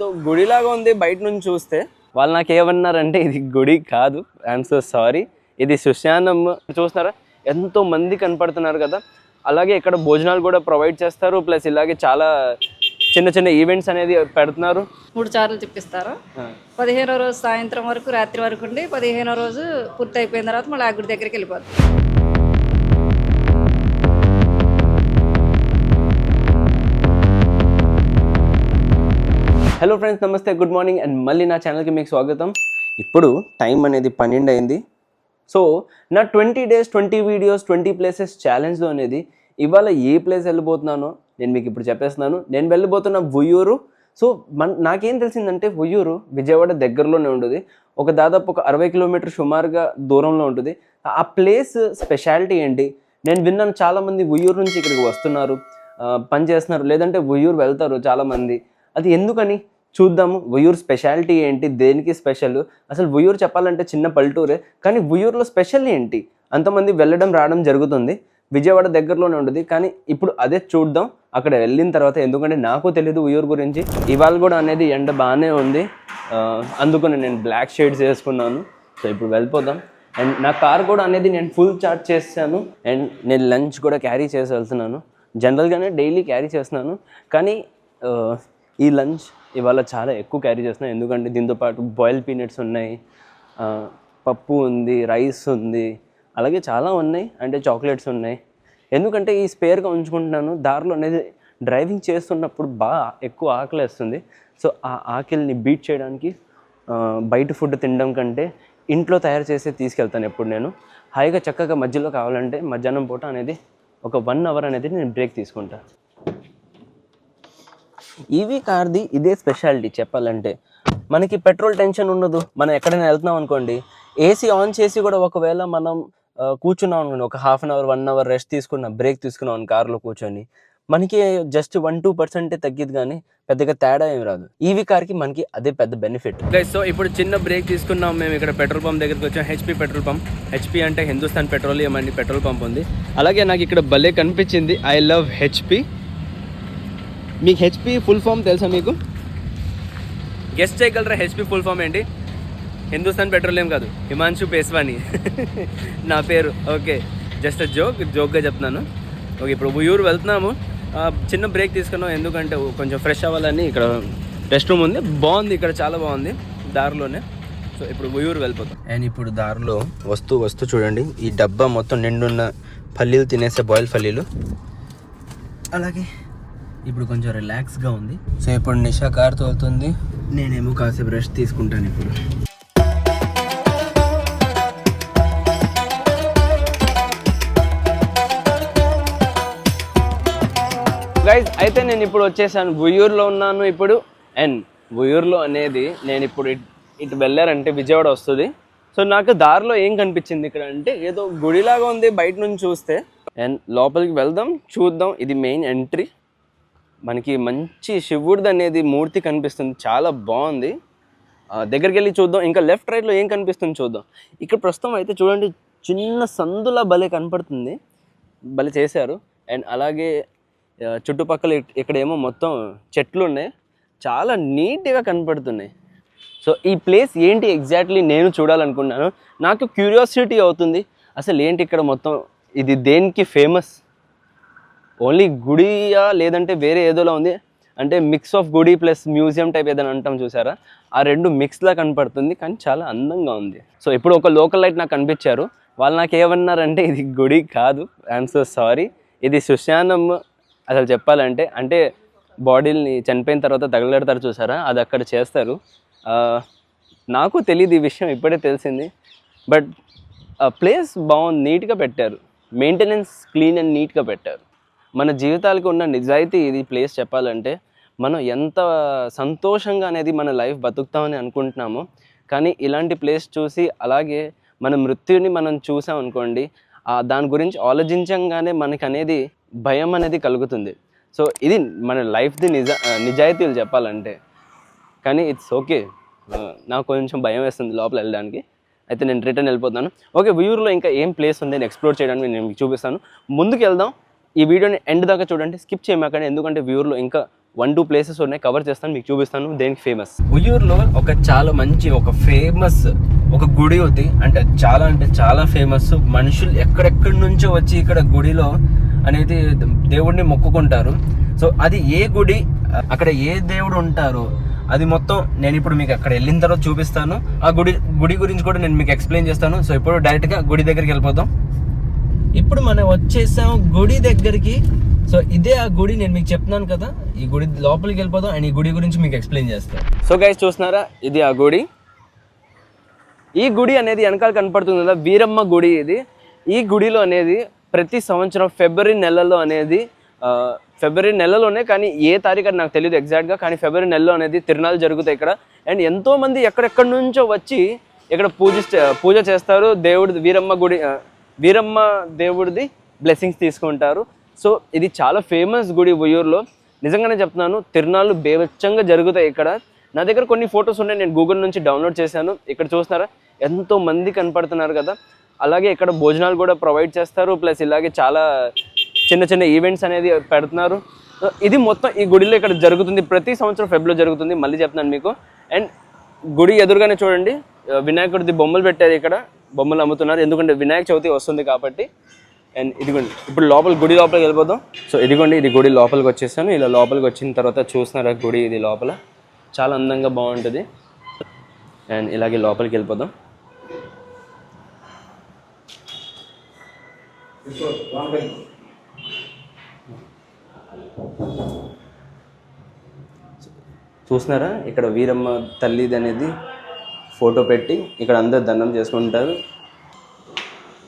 So గుడిలాగా ఉంది బయట నుంచి చూస్తే. వాళ్ళు నాకు ఏమన్నారంటే ఇది గుడి కాదు ఐఎమ్ సో సారీ ఇది శ్మశానం చూస్తున్నారా ఎంతో మంది కనపడుతున్నారు కదా. అలాగే ఇక్కడ భోజనాలు కూడా ప్రొవైడ్ చేస్తారు. ప్లస్ ఇలాగే చాలా చిన్న చిన్న ఈవెంట్స్ అనేది పెడుతున్నారు. మూడు సార్లు తిప్పిస్తారు. పదిహేనో రోజు సాయంత్రం వరకు రాత్రి వరకు ఉండి పదిహేనో రోజు పూర్తి అయిపోయిన తర్వాత మళ్ళీ ఆ గుడి దగ్గరికి వెళ్ళిపోతాం హలో ఫ్రెండ్స్ నమస్తే. గుడ్ మార్నింగ్ అండ్ మళ్ళీ నా ఛానల్కి మీకు స్వాగతం. ఇప్పుడు టైం అనేది పన్నెండు అయింది. సో నా twenty days twenty videos twenty places ఛాలెంజ్లో అనేది ఇవాళ ఏ ప్లేస్ వెళ్ళిపోతున్నానో నేను మీకు ఇప్పుడు చెప్పేస్తున్నాను. నేను వెళ్ళిపోతున్న ఉయ్యూరు సో మన నాకేం తెలిసిందంటే ఉయ్యూరు విజయవాడ దగ్గరలోనే ఉంటుంది. ఒక దాదాపు ఒక అరవై కిలోమీటర్ సుమారుగా దూరంలో ఉంటుంది. ఆ ప్లేస్ స్పెషాలిటీ ఏంటి? నేను విన్నాను చాలామంది ఉయ్యూరు నుంచి ఇక్కడికి వస్తున్నారు. పని చేస్తున్నారు లేదంటే ఉయ్యూరు వెళ్తారు చాలామంది. అది ఎందుకని? చూద్దాము ఉయ్యూరు స్పెషాలిటీ ఏంటి దేనికి స్పెషల్ అసలు ఉయ్యూరు చెప్పాలంటే చిన్న పల్లెటూరే కానీ ఉయ్యూరులో స్పెషల్ ఏంటి? అంతమంది వెళ్ళడం రావడం జరుగుతుంది. విజయవాడ దగ్గరలోనే ఉంటుంది కానీ ఇప్పుడు అదే చూద్దాం. అక్కడ వెళ్ళిన తర్వాత ఎందుకంటే నాకు తెలియదు ఉయ్యూరు గురించి. ఇవాళ కూడా అనేది ఎండ బాగానే ఉంది. అందుకని నేను బ్లాక్ షేడ్స్ వేసుకున్నాను. సో ఇప్పుడు వెళ్ళిపోదాం. అండ్ నా కార్ కూడా అనేది నేను ఫుల్ చార్జ్ చేశాను అండ్ నేను లంచ్ కూడా క్యారీ చేసి వెళ్తున్నాను. జనరల్గానే డైలీ క్యారీ చేస్తున్నాను. కానీ ఈ లంచ్ ఇవాళ చాలా ఎక్కువ క్యారీ చేస్తున్నాను ఎందుకంటే దీంతో పాటు బాయిల్ పీనట్స్ ఉన్నాయి పప్పు ఉంది రైస్ ఉంది అలాగే చాలా ఉన్నాయి అంటే చాక్లెట్స్ ఉన్నాయి. ఎందుకంటే ఈ స్పేర్గా ఉంచుకుంటున్నాను దారిలో అనేది డ్రైవింగ్ చేస్తున్నప్పుడు బాగా ఎక్కువ ఆకలి వేస్తుంది. సో ఆ ఆకలిని బీట్ చేయడానికి బయట ఫుడ్ తినడం కంటే ఇంట్లో తయారు చేసి తీసుకెళ్తాను ఎప్పుడు నేను. హాయిగా చక్కగా మధ్యలో కావాలంటే మధ్యాహ్నం పూట అనేది ఒక వన్ అవర్ అనేది నేను బ్రేక్ తీసుకుంటాను ఈవీ కార్ది ఇదే స్పెషాలిటీ చెప్పాలంటే. మనకి పెట్రోల్ టెన్షన్ ఉండదు. మనం ఎక్కడైనా వెళ్తున్నాం అనుకోండి ఏసీ ఆన్ చేసి కూడా ఒకవేళ మనం కూర్చున్నాం అనుకోండి ఒక half an hour one hour rest తీసుకున్నాం బ్రేక్ తీసుకున్నాం అని కూర్చొని మనకి జస్ట్ వన్ టూ పర్సెంటే తగ్గింది కానీ పెద్దగా తేడా ఏం రాదు. ఈవీ కార్కి మనకి అదే పెద్ద బెనిఫిట్ సో ఇప్పుడు చిన్న బ్రేక్ తీసుకున్నాం. మేము ఇక్కడ పెట్రోల్ పంప్ దగ్గరికి వచ్చాం. హెచ్పి పెట్రోల్ పంప్ హెచ్పి అంటే హిందుస్థాన్ పెట్రోలియం అని పెట్రోల్ పంప్ ఉంది. అలాగే నాకు ఇక్కడ భలే కనిపించింది. ఐ లవ్ హెచ్పి మీకు హెచ్పి ఫుల్ ఫామ్ తెలుసా మీకు? గెస్ట్ చేయగలరా హెచ్పి ఫుల్ ఫామ్ ఏంటి? హిందుస్థాన్ పెట్రోలియం కాదు హిమాంశు పేస్వాని. నా పేరు ఓకే. జస్ట్ జోక్ జోక్గా చెప్తున్నాను. ఓకే ఇప్పుడు ఉయ్యూరు వెళ్తున్నాము. చిన్న బ్రేక్ తీసుకున్నాం ఎందుకంటే కొంచెం ఫ్రెష్ అవ్వాలని ఇక్కడ రెస్ట్ రూమ్ ఉంది. బాగుంది ఇక్కడ చాలా బాగుంది దారిలోనే. సో ఇప్పుడు ఉయ్యూరు వెళ్ళిపోతాం. అండ్ ఇప్పుడు దారిలో వస్తూ వస్తూ చూడండి ఈ డబ్బా మొత్తం నిండున్న పల్లీలు తినేసే బాయిల్ పల్లీలు. అలాగే. ఇప్పుడు కొంచెం రిలాక్స్గా ఉంది. సో ఇప్పుడు నిషా కార్ తోలుతుంది. నేనేమో కాసేపు రెస్ట్ తీసుకుంటాను ఇప్పుడు. గైజ్ అయితే నేను ఇప్పుడు వచ్చేసాను. ఉయ్యూరులో ఉన్నాను ఇప్పుడు. అండ్ ఉయ్యూరులో అనేది నేను ఇప్పుడు ఇట్- ఇటు వెళ్ళారంటే విజయవాడ వస్తుంది. సో నాకు దారిలో ఏం కనిపించింది ఇక్కడ అంటే ఏదో గుడిలాగా ఉంది బయట నుంచి చూస్తే. అండ్ లోపలికి వెళ్దాం చూద్దాం. ఇది మెయిన్ ఎంట్రీ మనకి మంచి శివుడిది అనేది మూర్తి కనిపిస్తుంది. చాలా బాగుంది. దగ్గరికి వెళ్ళి చూద్దాం. ఇంకా లెఫ్ట్ రైట్లో ఏం కనిపిస్తుంది చూద్దాం. ఇక్కడ ప్రస్తుతం అయితే చూడండి చిన్న సందులా భలే కనపడుతుంది. భలే చేశారు. అండ్ అలాగే చుట్టుపక్కల ఇక్కడేమో మొత్తం చెట్లు ఉన్నాయి చాలా నీట్గా కనపడుతున్నాయి. సో ఈ ప్లేస్ ఏంటి ఎగ్జాక్ట్లీ నేను చూడాలనుకున్నాను. నాకు క్యూరియాసిటీ అవుతుంది. అసలు ఏంటి ఇక్కడ మొత్తం? ఇది దేనికి ఫేమస్? ఓన్లీ గుడియా లేదంటే వేరే ఏదోలా ఉంది? అంటే మిక్స్ ఆఫ్ గుడి ప్లస్ మ్యూజియం టైప్ ఏదైనా అంటాం చూసారా? ఆ రెండు మిక్స్లా కనపడుతుంది కానీ చాలా అందంగా ఉంది. సో ఇప్పుడు ఒక లోకల్ లైట్ నాకు కనిపించారు వాళ్ళు నాకు ఏమన్నారంటే ఇది గుడి కాదు. ఐఎమ్ సో సారీ ఇది సుశానం. అసలు చెప్పాలంటే అంటే బాడీని చనిపోయిన తర్వాత తగలెడతారు చూసారా? అది అక్కడ చేస్తారు. నాకు తెలియదు ఈ విషయం ఇప్పుడే తెలిసింది. బట్ ప్లేస్ బాగుంది నీట్గా పెట్టారు. మెయింటెనెన్స్ క్లీన్ అండ్ నీట్గా పెట్టారు. మన జీవితాలకు ఉన్న నిజాయితీ ఇది ప్లేస్ చెప్పాలంటే మనం ఎంత సంతోషంగా అనేది మన లైఫ్ బతుకుతామని అనుకుంటున్నామో కానీ ఇలాంటి ప్లేస్ చూసి అలాగే మన మృత్యుని మనం చూసాం అనుకోండి దాని గురించి ఆలోచించంగానే మనకి అనేది భయం అనేది కలుగుతుంది. సో ఇది మన లైఫ్ది నిజ నిజాయితీలు చెప్పాలంటే. కానీ ఇట్స్ ఓకే. నాకు కొంచెం భయం వేస్తుంది లోపల వెళ్ళడానికి. అయితే నేను రిటర్న్ వెళ్ళిపోతాను. ఓకే వ్యూర్లో ఇంకా ఏం ప్లేస్ ఉంది? నేను ఎక్స్ప్లోర్ చేయడానికి నేను మీకు చూపిస్తాను. ముందుకు వెళ్దాం. ఈ వీడియోని ఎండ్ దాకా చూడండి. స్కిప్ చేయమాకండి. ఎందుకంటే వ్యూర్లో ఇంకా వన్ టూ ప్లేసెస్ ఉన్నాయి. కవర్ చేస్తాను. మీకు చూపిస్తాను. దేనికి ఫేమస్ ఉయ్యూరులో ఒక చాలా మంచి ఒక ఫేమస్ ఒక గుడి ఉంది. అంటే చాలా అంటే చాలా ఫేమస్ మనుషులు ఎక్కడెక్కడి నుంచో వచ్చి ఇక్కడ గుడిలో అనేది దేవుడిని మొక్కుకుంటారు. సో అది ఏ గుడి అక్కడ ఏ దేవుడు ఉంటారో అది మొత్తం నేను ఇప్పుడు మీకు అక్కడ వెళ్ళిన తర్వాత చూపిస్తాను. ఆ గుడి గుడి గురించి కూడా నేను మీకు ఎక్స్ప్లెయిన్ చేస్తాను. సో ఇప్పుడు డైరెక్ట్గా గుడి దగ్గరికి వెళ్ళిపోతాం ఇప్పుడు మనం వచ్చేసాం గుడి దగ్గరికి. సో ఇదే ఆ గుడి నేను మీకు చెప్తున్నాను కదా. ఈ గుడి లోపలికి వెళ్ళిపోదాం. అండ్ ఈ గుడి గురించి మీకు ఎక్స్ప్లెయిన్ చేస్తాను. సో గైస్ చూస్తున్నారా? ఇది ఆ గుడి. ఈ గుడి అనేది వెనకాల కనపడుతుంది కదా వీరమ్మ గుడి ఇది. ఈ గుడిలో అనేది ప్రతి సంవత్సరం ఫిబ్రవరి నెలలో అనేది ఫిబ్రవరి నెలలోనే కానీ ఏ తారీఖు అని నాకు తెలియదు ఎగ్జాక్ట్గా కానీ ఫిబ్రవరి నెలలో అనేది తిరునాళ్ళు జరుగుతాయి ఇక్కడ. అండ్ ఎంతోమంది ఎక్కడెక్కడి నుంచో వచ్చి ఇక్కడ పూజ పూజ చేస్తారు. దేవుడి వీరమ్మ గుడి వీరమ్మ దేవుడిది బ్లెస్సింగ్స్ తీసుకుంటారు. సో ఇది చాలా ఫేమస్ గుడి ఉయ్యూరులో నిజంగానే చెప్తున్నాను తిరునాళ్ళు బేవచ్చంగా జరుగుతాయి ఇక్కడ. నా దగ్గర కొన్ని ఫొటోస్ ఉన్నాయి నేను గూగుల్ నుంచి డౌన్లోడ్ చేశాను. ఇక్కడ చూస్తున్నారా? ఎంతో మంది కనపడుతున్నారు కదా. అలాగే ఇక్కడ భోజనాలు కూడా ప్రొవైడ్ చేస్తారు ప్లస్ ఇలాగే చాలా చిన్న చిన్న ఈవెంట్స్ అనేది పెడుతున్నారు. సో ఇది మొత్తం ఈ గుడిలో ఇక్కడ జరుగుతుంది. ప్రతి సంవత్సరం ఫెబ్లో జరుగుతుంది. మళ్ళీ చెప్తున్నాను మీకు. అండ్ గుడి ఎదురుగానే చూడండి వినాయకుడిది బొమ్మలు పెట్టారు ఇక్కడ. బొమ్మలు అమ్ముతున్నారు. ఎందుకంటే వినాయక చవితి వస్తుంది కాబట్టి. అండ్ ఇదిగోండి ఇప్పుడు లోపల గుడి లోపలికి వెళ్ళిపోదాం. సో ఇదిగోండి ఇది గుడి లోపలికి వచ్చేసాను. ఇలా లోపలికి వచ్చిన తర్వాత చూస్తున్నారా గుడి ఇది లోపల? చాలా అందంగా బాగుంటుంది. అండ్ ఇలాగే లోపలికి వెళ్ళిపోదాం. చూస్తున్నారా? ఇక్కడ వీరమ్మ తల్లిది అనేది ఫోటో పెట్టి ఇక్కడ అందరు దండం చేసుకుంటారు.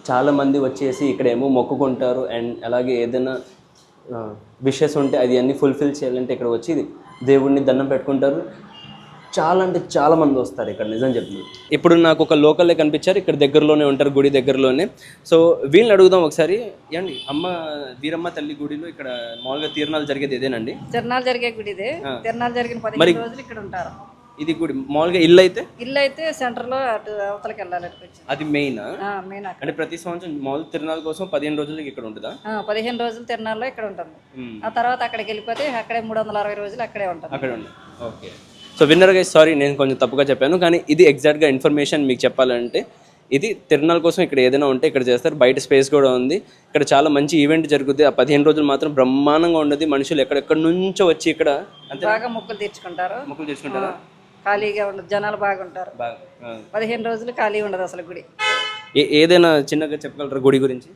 చాలా మంది వచ్చేసి ఇక్కడ ఏమో మొక్కుకుంటారు అండ్ అలాగే ఏదైనా విషెస్ ఉంటే అది అన్ని ఫుల్ఫిల్ చేయాలంటే ఇక్కడ వచ్చి దేవుడిని దండం పెట్టుకుంటారు. చాలా అంటే చాలా మంది వస్తారు ఇక్కడ నిజం చెప్తున్నాను ఇప్పుడు నాకు ఒక లోకల్లే కనిపించారు ఇక్కడ దగ్గరలోనే ఉంటారు గుడి దగ్గరలోనే. సో వీళ్ళని అడుగుదాం ఒకసారి. ఏమండి అమ్మ వీరమ్మ తల్లి గుడిలో ఇక్కడ మామూలుగా తీర్నాలు జరిగేది ఇదేనండి తిరణాలు జరిగే గుడి ఇది తిరణాలు జరిగిన పదిహేను రోజులు ఇక్కడ ఉంటారు. ఇది గుడి మామూలుగా ఇల్లు అయితే? ఇల్లు అయితే సెంటర్లో అటు అవతలకి వెళ్ళాలి కొంచెం అది మెయిన్ మెయిన్ అంటే ప్రతి సంవత్సరం మామూలు తిరునాళ్ళ కోసం పదిహేను రోజులకి ఇక్కడ ఉంటుందా? పదిహేను రోజులు తిరణాల్లో ఇక్కడ ఉంటుంది. మ్మ్. ఆ తర్వాత అక్కడికి వెళ్ళిపోతే అక్కడే మూడు వందల అరవై రోజులు అక్కడే ఉంటుంది. అక్కడ ఉంది okay so winner guys sorry నేను కొంచెం తప్పుగా చెప్పాను కానీ ఇది ఎగ్జాక్ట్గా ఇన్ఫర్మేషన్ మీకు చెప్పాలంటే ఇది తిరునాళ్ళ కోసం ఇక్కడ ఏదైనా ఉంటే ఇక్కడ చేస్తారు. బయట స్పేస్ కూడా ఉంది. ఇక్కడ చాలా మంచి ఈవెంట్ జరుగుతుంది ఆ పదిహేను రోజులు మాత్రం బ్రహ్మాండంగా ఉండదు. మనుషులు ఎక్కడెక్కడి నుంచో వచ్చి ఇక్కడ బాగా మొక్కులు తీర్చుకుంటారు. మొక్కులు చేసుకుంటారా ఖాళీగా ఉండదు. జనాలు బాగుంటారు. పదిహేను రోజులు ఖాళీ ఉండదు అసలు గుడి. ఏదైనా చిన్నగా చెప్పగలరా గుడి గురించి?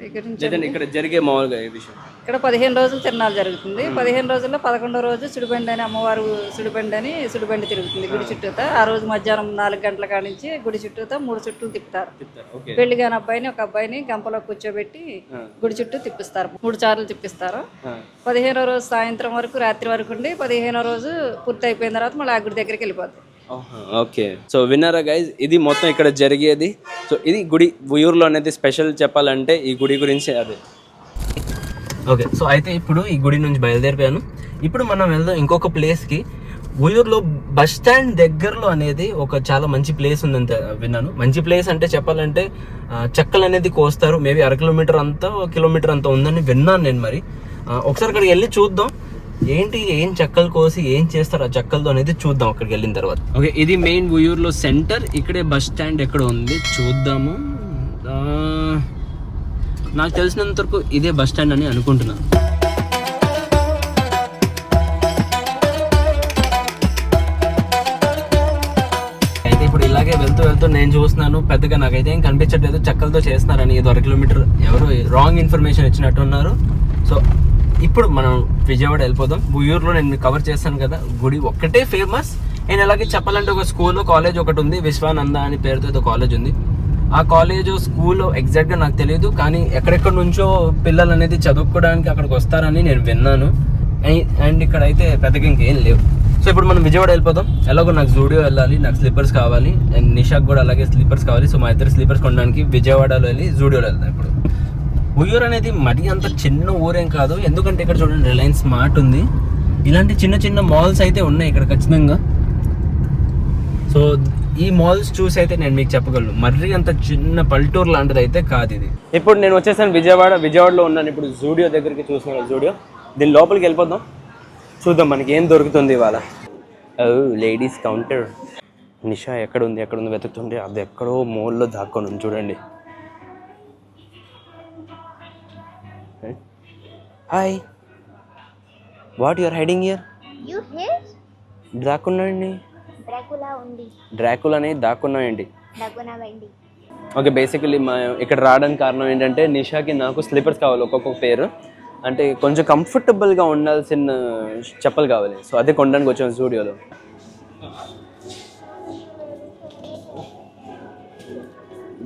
లేదంటే ఇక్కడ జరిగే మామూలుగా ఏ విషయం. ఇక్కడ పదిహేను రోజులు తిరణాలు జరుగుతుంది. పదిహేను రోజుల్లో పదకొండో రోజు సుడిబండి అని అమ్మవారు సుడిబండి అని సుడిబండి తిరుగుతుంది గుడి చుట్టూతా. ఆ రోజు మధ్యాహ్నం నాలుగు గంటల కాడ నుంచి గుడి చుట్టూతా మూడు చుట్టూ తిప్పుతారు. పెళ్ళి కాని అబ్బాయిని ఒక అబ్బాయిని గంపలో కూర్చోబెట్టి గుడి చుట్టూ తిప్పిస్తారు. మూడు సార్లు తిప్పిస్తారు. పదిహేనో రోజు సాయంత్రం వరకు రాత్రి వరకు ఉండి పదిహేనో రోజు పూర్తి అయిపోయిన తర్వాత మళ్ళీ ఆ గుడి దగ్గరికి వెళ్ళిపోతాం ఓకే. సో విన్నారా గైజ్ ఇది మొత్తం ఇక్కడ జరిగేది. సో ఇది గుడి ఉయ్యూరులో అనేది స్పెషల్ చెప్పాలంటే ఈ గుడి గురించి అదే. ఓకే సో అయితే ఇప్పుడు ఈ గుడి నుంచి బయలుదేరిపోయాను. ఇప్పుడు మనం వెళ్దాం ఇంకొక ప్లేస్కి ఉయ్యూరులో బస్ స్టాండ్ దగ్గరలో అనేది ఒక చాలా మంచి ప్లేస్ ఉందంత విన్నాను. మంచి ప్లేస్ అంటే చెప్పాలంటే చెక్కలు అనేది కోస్తారు. మేబీ అర కిలోమీటర్ అంతా కిలోమీటర్ అంతా ఉందని విన్నాను నేను మరి. ఒకసారి అక్కడికి వెళ్ళి చూద్దాం. ఏంటి ఏం చెక్కలు కోసి ఏం చేస్తారు ఆ చెక్కలతో అనేది చూద్దాం అక్కడికి వెళ్ళిన తర్వాత. ఓకే ఇది మెయిన్ ఉయ్యూరులో సెంటర్ ఇక్కడే బస్ స్టాండ్ ఎక్కడ ఉంది? చూద్దాము. నాకు తెలిసినంత వరకు ఇదే బస్ స్టాండ్ అని అనుకుంటున్నాను అయితే ఇప్పుడు ఇలాగే వెళ్తూ వెళ్తూ నేను చూస్తున్నాను. పెద్దగా నాకైతే ఏం కనిపించట్లేదు. చెక్కలతో చేస్తున్నారని ఏదో అర కిలోమీటర్ ఎవరు రాంగ్ ఇన్ఫర్మేషన్ ఇచ్చినట్టు ఉన్నారు సో ఇప్పుడు మనం విజయవాడ వెళ్ళిపోదాం. ఉయ్యూరులో నేను కవర్ చేస్తాను కదా. గుడి ఒక్కటే ఫేమస్ నేను అలాగే చెప్పాలంటే ఒక స్కూల్ కాలేజ్ ఒకటి ఉంది. విశ్వానంద అని పేరుతో కాలేజ్ ఉంది. ఆ కాలేజ్ స్కూల్ ఎగ్జాక్ట్గా నాకు తెలియదు కానీ ఎక్కడెక్కడి నుంచో పిల్లలు అనేది చదువుకోవడానికి అక్కడికి వస్తారని నేను విన్నాను. అండ్- ఇక్కడ అయితే పెద్దగా ఇంకేం లేవు. సో ఇప్పుడు మనం విజయవాడ వెళ్ళిపోదాం. ఎలాగో నాకు జూడియో వెళ్ళాలి నాకు స్లీపర్స్ కావాలి. అండ్ నిషాక్ కూడా అలాగే స్లీపర్స్ కావాలి. సో మా ఇద్దరు స్లీపర్స్ కొనడానికి విజయవాడలో వెళ్ళి జూడియోలో వెళ్దాం ఇప్పుడు. ఉయ్యూరు అనేది మరీ అంత చిన్న ఊరేం కాదు. ఎందుకంటే ఇక్కడ చూడండి రిలయన్స్ మార్ట్ ఉంది. ఇలాంటి చిన్న చిన్న మాల్స్ అయితే ఉన్నాయి ఇక్కడ ఖచ్చితంగా. సో ఈ మాల్స్ చూసి అయితే నేను మీకు చెప్పగలను. మరీ అంత చిన్న పల్లెటూరు లాంటిది అయితే కాదు ఇది. ఇప్పుడు నేను వచ్చేసాను విజయవాడ. విజయవాడలో ఉన్నాను. ఇప్పుడు జూడియో దగ్గరికి చూస్తున్నాను జూడియో దీని లోపలికి వెళ్ళిపోదాం. చూద్దాం మనకి ఏం దొరుకుతుంది ఇవాళ. లేడీస్ కౌంటర్ నిషా ఎక్కడ ఉంది? ఎక్కడ ఉంది? వెతుకుతుంటే అది ఎక్కడో మోల్లో దాక్కొని చూడండి. ఉంది చూడండి hi what your hiding here You here? దాక్కున్నాయండి ఉంది. వెండి ఓకే బేసికలీ మా ఇక్కడ రావడానికి కారణం ఏంటంటే నిషాకి నాకు స్లీపర్స్ కావాలి ఒక్కొక్క పేరు. అంటే కొంచెం కంఫర్టబుల్గా ఉండాల్సిన చెప్పలు కావాలి. సో అదే కొనడానికి వచ్చాను స్టూడియోలో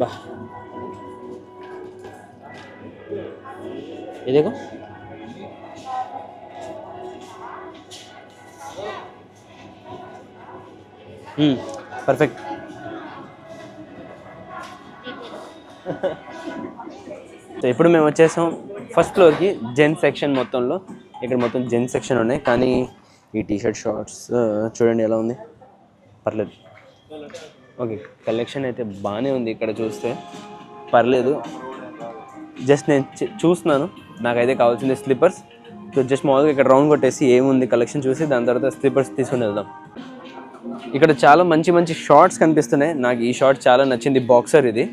బా. ఇదేగో పర్ఫెక్ట్ సో ఇప్పుడు మేము వచ్చేసాం ఫస్ట్ ఫ్లోర్కి జెన్ సెక్షన్ మొత్తంలో. ఇక్కడ మొత్తం జెన్ సెక్షన్ ఉన్నాయి. కానీ ఈ టీషర్ట్ షార్ట్స్ చూడండి ఎలా ఉంది. పర్లేదు. ఓకే కలెక్షన్ అయితే బాగానే ఉంది ఇక్కడ చూస్తే. పర్లేదు. జస్ట్ నేను చూస్తున్నాను. నాకైతే కావాల్సింది స్లిప్పర్స్ సో జస్ట్ మామూలుగా ఇక్కడ రౌండ్ కొట్టేసి ఏముంది కలెక్షన్ చూసి దాని తర్వాత స్లిప్పర్స్ తీసుకుని వెళ్దాం. ఇక్కడ చాలా మంచి మంచి షార్ట్స్ కనిపిస్తున్నాయి. నాకు ఈ షార్ట్ చాలా నచ్చింది బాక్సర్ ఇది.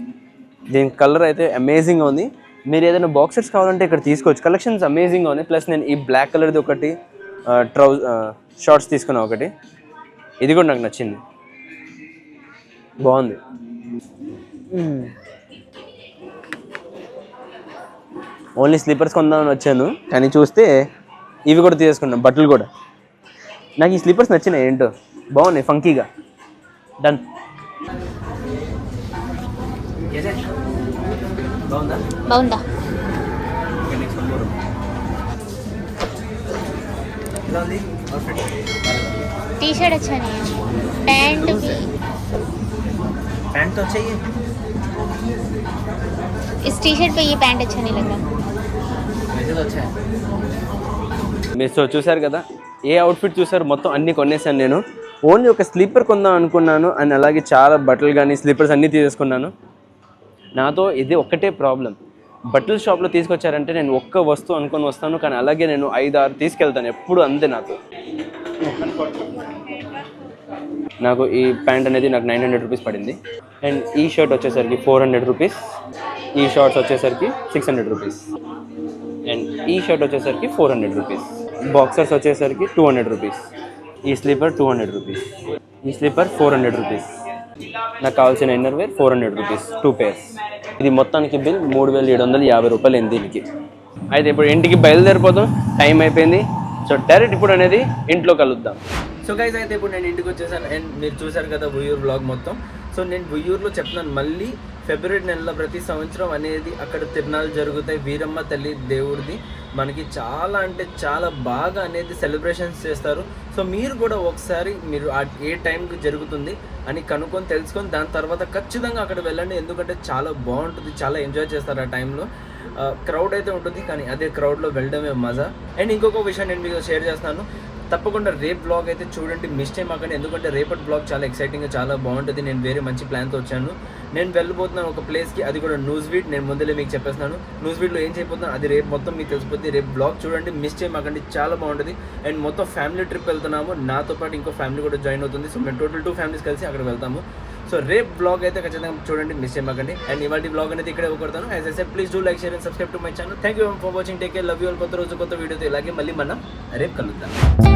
దీని కలర్ అయితే అమేజింగ్గా ఉంది. మీరు ఏదైనా బాక్సర్స్ కావాలంటే ఇక్కడ తీసుకోవచ్చు. కలెక్షన్స్ అమేజింగ్గా ఉన్నాయి. ప్లస్ నేను ఈ బ్లాక్ కలర్ది ఒకటి ట్రౌజ్ షార్ట్స్ తీసుకున్నా ఒకటి. ఇది కూడా నాకు నచ్చింది. బాగుంది. Hmm. ఓన్లీ స్లీపర్స్ కొందామని వచ్చాను కానీ చూస్తే ఇవి కూడా తీసుకున్నాను బట్టలు కూడా నాకు ఈ స్లీపర్స్ నచ్చినాయి ఏంటో బాగున్నాయి ఫంకీగా డన్ బాగుందా బాగుందా टी शर्ट अच्छा नहीं है पैंट भी पैंट तो चाहिए इस टी शर्ट पे ये पैंट अच्छा नहीं लग रहा మీరు సో చూసారు కదా ఏ అవుట్ఫిట్ చూసారు మొత్తం అన్ని కొనేసాను నేను. ఓన్లీ ఒక స్లీపర్ కొందాం అనుకున్నాను అండ్ అలాగే చాలా బట్టలు కానీ స్లీపర్స్ అన్నీ తీసేసుకున్నాను. నాతో ఇది ఒక్కటే ప్రాబ్లం బట్టల షాప్లో తీసుకొచ్చారంటే నేను ఒక్క వస్తువు అనుకొని వస్తాను కానీ అలాగే నేను ఐదు ఆరు తీసుకెళ్తాను ఎప్పుడు అంతే నాకు. నాకు ఈ ప్యాంట్ అనేది నాకు నైన్ హండ్రెడ్ రూపీస్ పడింది. అండ్ ఈ షర్ట్ వచ్చేసరికి ఫోర్ హండ్రెడ్ రూపీస్. ఈ షార్ట్స్ వచ్చేసరికి సిక్స్ హండ్రెడ్ రూపీస్. ఈ షర్ట్ వచ్చేసరికి ఫోర్ హండ్రెడ్ రూపీస్. బాక్సర్స్ వచ్చేసరికి టూ హండ్రెడ్ రూపీస్. ఈ స్లీపర్ టూ హండ్రెడ్ రూపీస్. ఈ స్లీపర్ ఫోర్ హండ్రెడ్ రూపీస్. నాకు కావాల్సిన inner wear four hundred rupees two pairs ఇది మొత్తానికి బిల్ మూడు వేల ఏడు వందల యాభై రూపాయలు అయింది దీనికి. అయితే ఇప్పుడు ఇంటికి బయలుదేరిపోతాం టైం అయిపోయింది. సో డైరెక్ట్ ఇప్పుడు అనేది ఇంట్లో కలుద్దాం. సో గైజ్ అయితే ఇప్పుడు నేను ఇంటికి వచ్చేసాను. అండ్ మీరు చూసారు కదా ఉయ్యూరు బ్లాగ్ మొత్తం. సో నేను ఉయ్యూరులో చెప్తున్నాను మళ్ళీ ఫిబ్రవరి నెలలో ప్రతి సంవత్సరం అనేది అక్కడ తిరునాళ్ళు జరుగుతాయి. వీరమ్మ తల్లి దేవుడిది. మనకి చాలా అంటే చాలా బాగా అనేది సెలబ్రేషన్స్ చేస్తారు. సో మీరు కూడా ఒకసారి మీరు ఏ టైంకి జరుగుతుంది అని కనుక్కొని తెలుసుకొని దాని తర్వాత ఖచ్చితంగా అక్కడ వెళ్ళండి. ఎందుకంటే చాలా బాగుంటుంది చాలా ఎంజాయ్ చేస్తారు ఆ టైంలో. క్రౌడ్ అయితే ఉంటుంది కానీ అదే క్రౌడ్లో వెళ్ళడమే మజా. అండ్ ఇంకొక విషయం నేను మీకు షేర్ చేస్తాను. తప్పకుండా రేపు బ్లాగ్ అయితే చూడండి. మిస్ చేయమాకండి ఎందుకంటే రేపటి బ్లాగ్ చాలా ఎక్సైటింగ్గా చాలా బాగుంటుంది. నేను వేరే మంచి ప్లాన్తో వచ్చాను. నేను వెళ్ళిపోతున్నాను ఒక ప్లేస్కి అది కూడా న్యూస్ వీడ్ నేను ముందలే మీకు చెప్పేస్తున్నాను. న్యూస్ వీడ్లో ఏం చేయబోతున్నాను అది రేపు మొత్తం మీకు తెలిసిపోతుంది రేపు బ్లాగ్ చూడండి. మిస్ చేయమాకండి చాలా బాగుంటుంది. అండ్ మొత్తం ఫ్యామిలీ ట్రిప్ వెళ్తున్నాము. నాతో పాటు ఇంకో ఫ్యామిలీ కూడా జాయిన్ అవుతుంది. సో మేము టోటల్ టూ ఫ్యామిలీస్ కలిసి అక్కడ వెళ్తాము. సో రేపు బ్లాగ్ అయితే ఖచ్చితంగా చూడండి. మిస్ చేయమాకండి అండ్ ఇవాళ బ్లాగ్ అనేది ఇక్కడే కొడతాను. As yes please do like share and subscribe to my channel thank you for watching take care love you కొత్త రోజు కొత్త వీడియోతో ఇలాగే మళ్ళీ మనం రేపు కలుద్దాం.